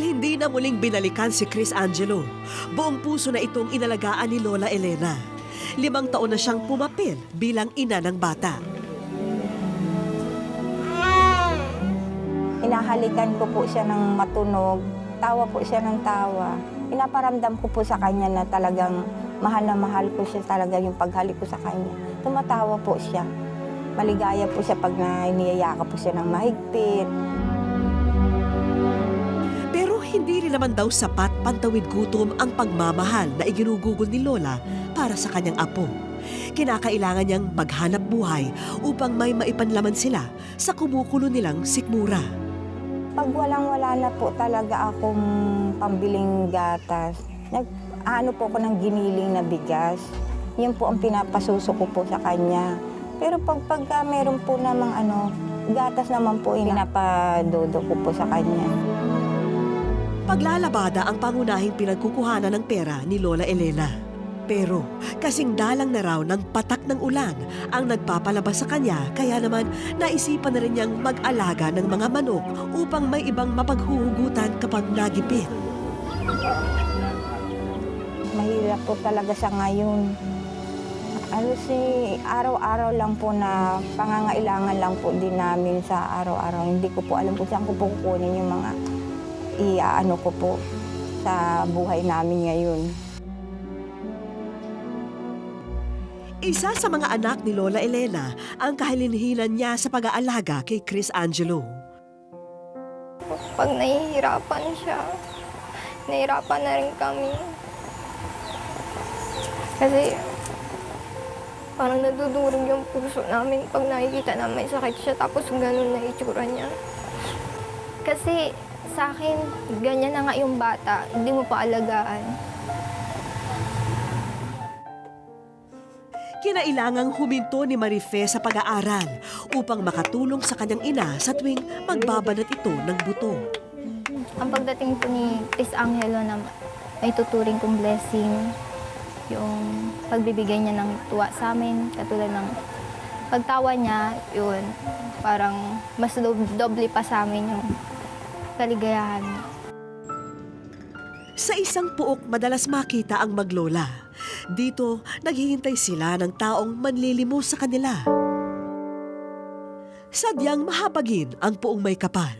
Dahil hindi na muling binalikan si Chris Angelo, buong puso na itong inalagaan ni Lola Elena. Limang taon na siyang pumapil bilang ina ng bata. Hinahalikan ko po siya ng matunog. Tawa po siya ng tawa. Pinaparamdam ko po sa kanya na talagang mahal na mahal ko siya talaga yung paghalik ko sa kanya. Tumatawa po siya. Maligaya po siya pag na iniyayaka po siya ng mahigpit. Hindi rin naman daw sapat pantawid gutom ang pagmamahal na iginugugol ni Lola para sa kanyang apo. Kinakailangan niyang maghanap buhay upang may maipanlaman sila sa kumukulo nilang sikmura. Pag walang-wala na po talaga akong pambiling gatas, nag, ano po ako ng giniling na bigas. Yun po ang pinapasuso ko po sa kanya. Pero pag pagka meron po namang ano, gatas naman po, pinapadodo ko po sa kanya. Paglalabada ang pangunahing pinagkukuhanan ng pera ni Lola Elena. Pero kasing dalang na raw ng patak ng ulan ang nagpapalabas sa kanya kaya naman naisipan na rin niyang mag-alaga ng mga manok upang may ibang mapaghuhugutan kapag nagipit. Mahirap po talaga sa ngayon. Ano si araw-araw lang po na pangangailangan lang po din namin sa araw-araw. Hindi ko po alam po saan ko po kukunin yung mga iaano ko po sa buhay namin ngayon. Isa sa mga anak ni Lola Elena ang kahilinhinan niya sa pag-aalaga kay Chris Angelo. Pag nahihirapan siya, nahihirapan na rin kami. Kasi parang nadudurog yung puso namin pag nakikita na may sakit siya tapos ganun na itsura niya. Kasi sa akin, ganyan na nga yung bata, hindi mo pa alagaan. Kinailangang huminto ni Marife sa pag-aaral upang makatulong sa kanyang ina sa tuwing magbabanat ito ng buto. Ang pagdating po ni Chris Angelo na may tuturing kong blessing, yung pagbibigay niya ng tuwa sa amin, katulad ng pagtawa niya, yun, parang mas dob- doble pa sa amin yung kaligayahan. Sa isang puok madalas makita ang maglola. Dito, naghihintay sila ng taong manlilimos sa kanila. Sadyang mahabagin ang puong may kapal.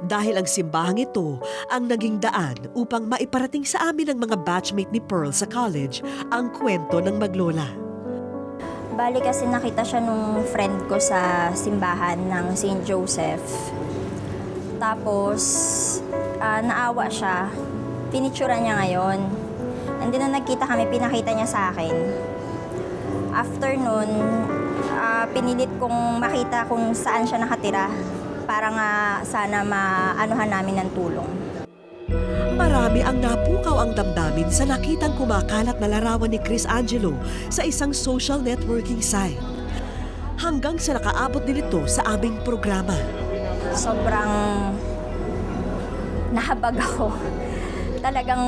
Dahil ang simbahang ito ang naging daan upang maiparating sa amin ng mga batchmate ni Pearl sa college ang kwento ng maglola. Bali kasi nakita siya nung friend ko sa simbahan ng St. Joseph. Tapos, ah, naawa siya. Pinitsura niya ngayon. And then nung nagkita kami, pinakita niya sa akin. After nun, ah, pinilit kong makita kung saan siya nakatira para nga sana maanuhan namin ng tulong. Marami ang napukaw ang damdamin sa nakitang kumakalat na larawan ni Chris Angelo sa isang social networking site. Hanggang sa nakaabot din ito sa aming programa. Sobrang nahabag ako. Talagang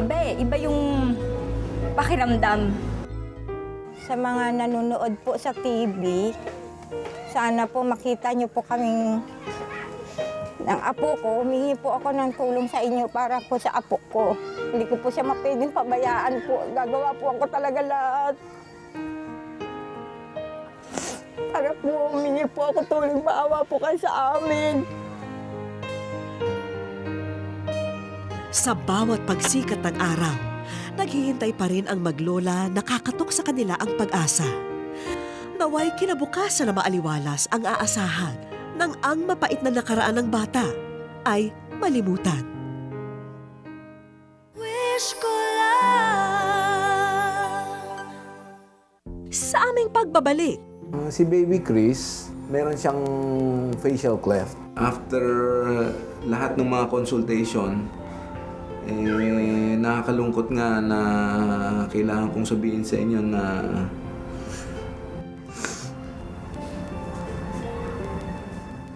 iba eh, iba yung pakiramdam. Sa mga nanonood po sa TV, sana po makita niyo po kaming ng apo ko. Humingi po ako ng tulong sa inyo para po sa apo ko. Hindi ko po siya mapwedeng pabayaan po. Gagawa po ako talaga lahat. Para po humingi po ako tulong. Maawa po kayo sa amin. Sa bawat pagsikat ng araw, naghihintay pa rin ang maglola nakakatok sa kanila ang pag-asa. Naway kinabukasan na maaliwalas ang aasahan ng ang mapait na nakaraan ng bata ay malimutan. Sa aming pagbabalik, Uh, Si Baby Chris, meron siyang facial cleft. After lahat ng mga consultation, eh, nakakalungkot nga na kailangan kong sabihin sa inyo na